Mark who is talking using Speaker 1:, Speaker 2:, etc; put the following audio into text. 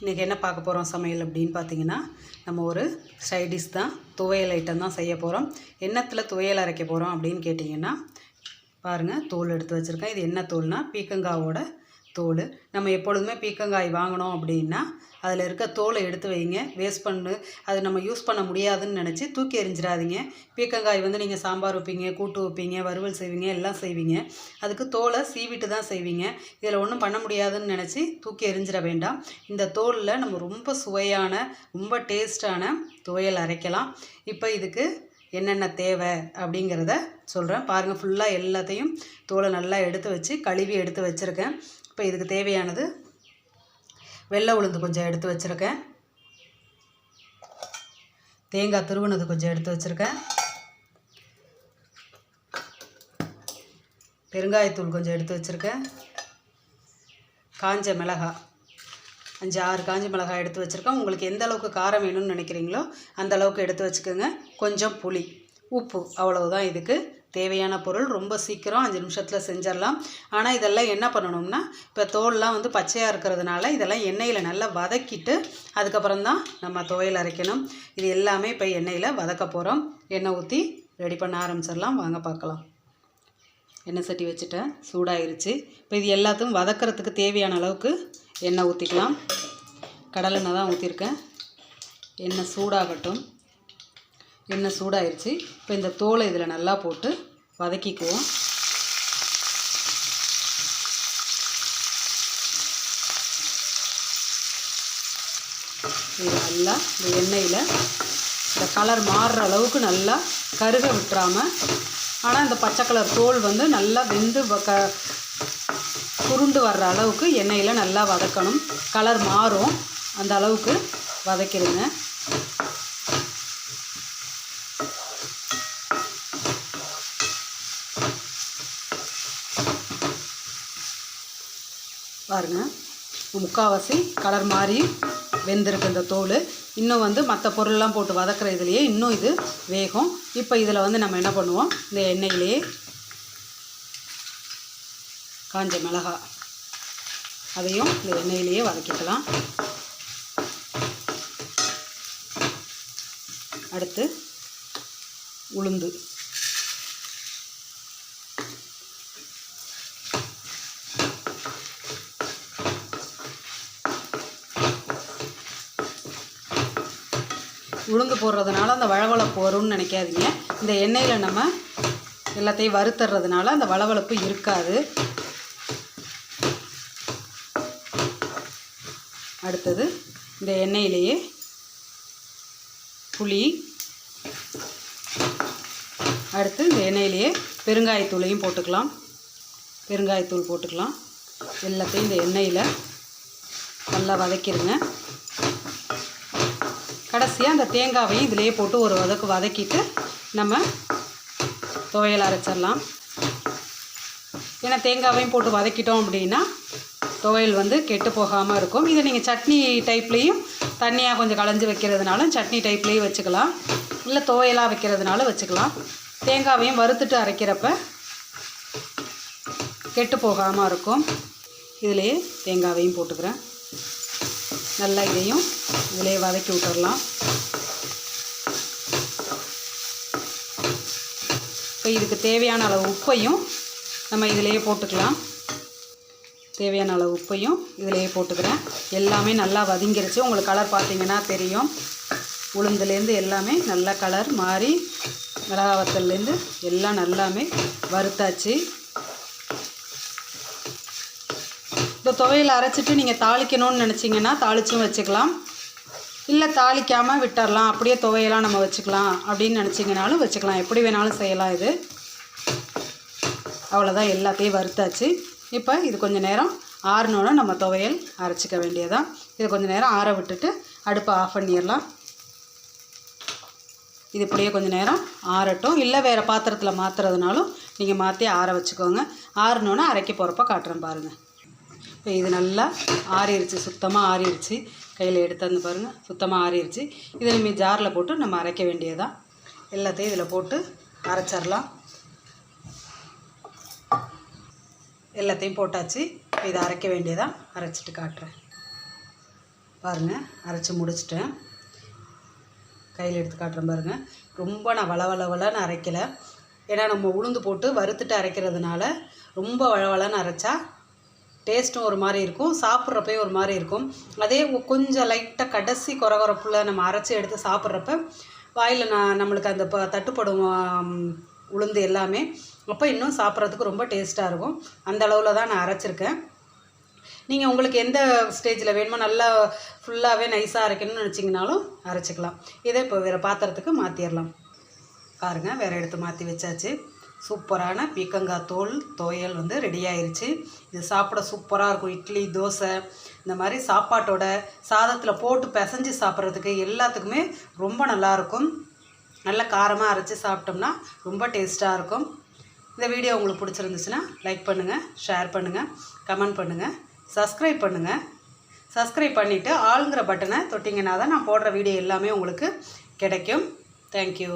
Speaker 1: இன்றைக்கி என்ன பார்க்க போகிறோம் சமையல் அப்படின்னு பார்த்தீங்கன்னா நம்ம ஒரு சைடிஷ் தான் துவையல் ஐட்டம் தான் செய்ய போகிறோம் எண்ணத்தில் துவையல் அரைக்க போகிறோம் அப்படின்னு கேட்டிங்கன்னா பாருங்கள் தோல் எடுத்து வச்சுருக்கேன். இது என்ன தோல்னால் பீக்கங்காவோட தோல். நம்ம எப்பொழுதுமே பீக்கங்காய் வாங்கினோம் அப்படின்னா அதில் இருக்க தோலை எடுத்து வைங்க. வேஸ்ட் பண்ணு. அது நம்ம யூஸ் பண்ண முடியாதுன்னு நினச்சி தூக்கி எறிஞ்சிடாதீங்க. பீக்கங்காய் வந்து நீங்கள் சாம்பார் வைப்பீங்க கூட்டு வைப்பீங்க வறுவல் செய்வீங்க எல்லாம் செய்வீங்க. அதுக்கு தோலை சீவிட்டு தான் செய்வீங்க. இதில் ஒன்றும் பண்ண முடியாதுன்னு நினச்சி தூக்கி எறிஞ்சிட வேண்டாம். இந்த தோலில் நம்ம ரொம்ப சுவையான ரொம்ப டேஸ்டான துவையல் அரைக்கலாம். இப்போ இதுக்கு என்னென்ன தேவை அப்படிங்கிறத சொல்கிறேன் பாருங்கள் ஃபுல்லாக எல்லாத்தையும் தோலை நல்லா எடுத்து வச்சு கழுவி எடுத்து வச்சுருக்கேன். இப்போ இதுக்கு தேவையானது வெள்ளை உளுந்து கொஞ்சம் எடுத்து வச்சுருக்கேன். தேங்காய் துருவினது கொஞ்சம் எடுத்து வச்சுருக்கேன். பெருங்காயத்தூள் கொஞ்சம் எடுத்து வச்சுருக்கேன். காஞ்ச மிளகாய் அஞ்சு ஆறு காஞ்ச மிளகாய் எடுத்து வச்சுருக்கேன். உங்களுக்கு எந்த அளவுக்கு காரம் வேணும்னு நினைக்கிறீங்களோ அந்த அளவுக்கு எடுத்து வச்சுக்கோங்க. கொஞ்சம் புளி உப்பு அவ்வளவுதான் இதுக்கு. தேவையான பொருள் ரொம்ப சீக்கிரம் அஞ்சு நிமிஷத்தில் செஞ்சிடலாம். ஆனால் இதெல்லாம் என்ன பண்ணணும்னா இப்போ தோல்லாம் வந்து பச்சையாக இருக்கிறதுனால இதெல்லாம் எண்ணெயில் நல்லா வதக்கிட்டு அதுக்கப்புறம் தான் நம்ம துவையல் அரைக்கணும். இது எல்லாமே இப்போ எண்ணெயில் வதக்க போகிறோம் எண்ணெய் ஊற்றி ரெடி பண்ண ஆரம்பிச்சிடலாம். வாங்க பார்க்கலாம். எண்ணெய் சட்டி வச்சுட்டேன். சூடாயிருச்சு. இப்போ இது எல்லாத்தையும் வதக்கிறதுக்கு தேவையான அளவுக்கு எண்ணெய் ஊற்றிக்கலாம் கடலெண்ணெய் தான் ஊற்றிருக்கேன் எண்ணெய் சூடாகட்டும். எண்ணெய் சூடாயிருச்சு. இப்போ இந்த தோலை இதில் நல்லா போட்டு வதக்கிக்குவோம். இது நல்லா இந்த எண்ணெயில் இந்த கலர் மாறுற அளவுக்கு நல்லா கருக விட்டுறாமல் ஆனால் இந்த பச்சை கலர் தோல் வந்து நல்லா வெந்து வ- க சுருண்டு வர்ற அளவுக்கு எண்ணெயில் நல்லா வதக்கணும். கலர் மாறும். அந்த அளவுக்கு வதக்கிடுங்க. பாருங்கள் முக்கால்வாசி கலர் மாதிரி வெந்திருக்கு இந்த தோல். இன்னும் வந்து மற்ற பொருள்லாம் போட்டு வதக்கிற இதுலேயே இன்னும் இது வேகும். இப்போ இதில் வந்து நம்ம என்ன பண்ணுவோம்? இந்த எண்ணெயிலேயே காஞ்ச மிளகா. அதையும் இந்த எண்ணெயிலேயே வதக்கிக்கலாம். அடுத்து உளுந்து. உளுந்து போடுறதுனால அந்த வழவழப்பு வரும்னு நினைக்காதீங்க. இந்த எண்ணெயில் நம்ம எல்லாத்தையும் வறுத்துறதுனால அந்த வளவளப்பு இருக்காது. அடுத்தது இந்த எண்ணெயிலேயே புளி. அடுத்து இந்த எண்ணெயிலேயே பெருங்காயத்தூளையும் போட்டுக்கலாம். பெருங்காயத்தூள் போட்டுக்கலாம். எல்லாத்தையும் இந்த எண்ணெயில் நல்லா வதக்கிடுங்க கடைசியாக அந்த தேங்காவையும் இதிலே போட்டு ஒரு வதக்கு வதக்கிட்டு நம்ம துவையல் அரைச்சிடலாம். ஏன்னா தேங்காவையும் போட்டு வதக்கிட்டோம் அப்படின்னா துவையல் வந்து கெட்டு போகாமல் இருக்கும். இதை நீங்கள் சட்னி டைப்லேயும் தண்ணியாக கொஞ்சம் களைஞ்சி வைக்கிறதுனாலும் சட்னி டைப்லேயும் வச்சுக்கலாம். இல்லை துவையலாக வைக்கிறதுனால வச்சுக்கலாம். தேங்காவையும் வறுத்துட்டு அரைக்கிறப்ப கெட்டு போகாமல் இருக்கும். இதிலேயே தேங்காவையும் போட்டுக்கிறேன். நல்லா இதையும் இதிலே வதக்கி விட்டுடலாம் இப்போ இதுக்கு தேவையான அளவு உப்பையும் நம்ம இதிலேயே போட்டுக்கலாம். தேவையான அளவு உப்பையும் இதிலேயே போட்டுக்கிறேன். எல்லாமே நல்லா வதங்கிருச்சு. உங்களுக்கு கலர் பார்த்தீங்கன்னா தெரியும். உளுந்துலேருந்து எல்லாமே நல்லா கலர் மாறி மிளகா வத்தல்லேருந்து எல்லாம் நல்லாமே வறுத்தாச்சு. இந்த துவையல் அரைச்சிட்டு நீங்கள் தாளிக்கணும்னு நினச்சிங்கன்னா தாளிச்சும் வச்சுக்கலாம். இல்லை தாளிக்காமல் விட்டுறலாம். அப்படியே துவையெல்லாம் நம்ம வச்சுக்கலாம். அப்படின்னு நினச்சிங்கனாலும் வச்சுக்கலாம். எப்படி வேணாலும் செய்யலாம் இது. அவ்வளோதான் எல்லாத்தையும் வறுத்தாச்சு. இப்போ இது கொஞ்சம் நேரம் ஆறினோன்னு நம்ம துவையல் அரைச்சிக்க வேண்டியதான் இது கொஞ்சம் நேரம் ஆற விட்டுட்டு அடுப்பை ஆஃப் பண்ணிடலாம். இது இப்படியே கொஞ்சம் நேரம் ஆறட்டும். இல்லை வேறு பாத்திரத்தில் மாற்றுறதுனாலும் நீங்கள் மாற்றி ஆற வச்சுக்கோங்க. ஆறினோன்னு அரைக்க போகிறப்ப காட்டுறேன் பாருங்கள் இது நல்லா ஆறிடுச்சு சுத்தமாக ஆறிடுச்சு கையில் எடுத்து வந்து பாருங்கள் சுத்தமாக ஆறிடுச்சு இதை நம்ம ஜாரில் போட்டு நம்ம அரைக்க வேண்டியதான் எல்லாத்தையும் இதில் போட்டு அரைச்சிடலாம். எல்லாத்தையும் போட்டாச்சு. இதை அரைக்க வேண்டியதான் அரைச்சிட்டு காட்டுறேன். பாருங்கள் அரைச்சி முடிச்சிட்டேன். கையில் எடுத்து காட்டுறேன் பாருங்கள் ரொம்ப நான் வள அரைக்கலை. ஏன்னா நம்ம உளுந்து போட்டு வறுத்துட்டு அரைக்கிறதுனால ரொம்ப வளவளன்னு அரைச்சா டேஸ்ட்டும் ஒரு மாதிரி இருக்கும் சாப்பிட்றப்பையும் ஒரு மாதிரி இருக்கும். அதே கொஞ்சம் லைட்டாக கடைசி குறகுறப்புல நம்ம அரைச்சி எடுத்து சாப்பிட்றப்ப வாயில் நான் நம்மளுக்கு அந்த ப தட்டுப்படும் உளுந்து எல்லாமே அப்போ இன்னும் சாப்பிட்றதுக்கு ரொம்ப டேஸ்ட்டாக இருக்கும். அந்த அளவில் தான் நான் அரைச்சிருக்கேன். நீங்கள் உங்களுக்கு எந்த ஸ்டேஜில் வேணுமோ நல்லா ஃபுல்லாகவே நைஸாக அரைக்கணும்னு நினச்சிங்கனாலும் அரைச்சிக்கலாம். இதே இப்போ வேறு பாத்திரத்துக்கு மாற்றிடலாம் பாருங்க வேறு எடுத்து மாற்றி வச்சாச்சு. சூப்பரான பீக்கங்காய் தோல் துவையல் வந்து ரெடி ஆயிடுச்சு இது சாப்பிட சூப்பராக இருக்கும். இட்லி தோசை இந்த மாதிரி சாப்பாட்டோட சாதத்தில் போட்டு பிசைஞ்சு சாப்பிட்றதுக்கு எல்லாத்துக்குமே ரொம்ப நல்லாயிருக்கும் நல்ல காரமாக அரைச்சி சாப்பிட்டோம்னா ரொம்ப டேஸ்ட்டாக இருக்கும். இந்த வீடியோ உங்களுக்கு பிடிச்சிருந்துச்சுன்னா லைக் பண்ணுங்கள் ஷேர் பண்ணுங்கள் கமெண்ட் பண்ணுங்கள் சப்ஸ்கிரைப் பண்ணுங்கள் சப்ஸ்கிரைப் பண்ணிவிட்டு ஆளுங்கிற பட்டனை தொட்டிங்கன்னா தான் நான் போடுற வீடியோ எல்லாமே உங்களுக்கு கிடைக்கும். தேங்க்யூ